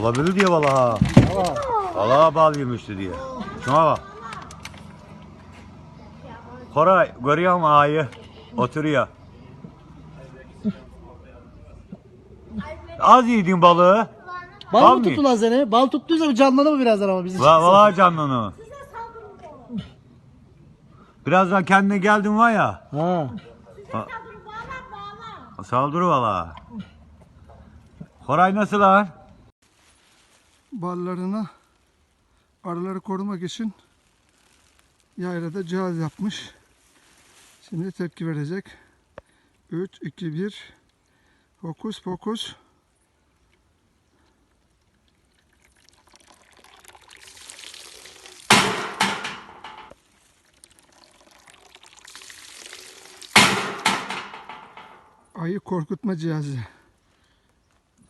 Olabilir diye valla. Valla bal yemişti diye. Şuna bak. Koray görüyor musun ağayı? Oturuyor. Az yedin balığı. Bal, Bal mı mı? tuttu lan seni? Bal tuttuysa bir canlanır mı birazdan ama bizi Va- Valla canını. Birazdan kendine geldin var ya. Ha. Saldır valla. Koray nasıl lan? Ballarına arıları korumak için yaylada cihaz yapmış. Şimdi tepki verecek. 3, 2, 1. Fokus, fokus. Ayı korkutma cihazı.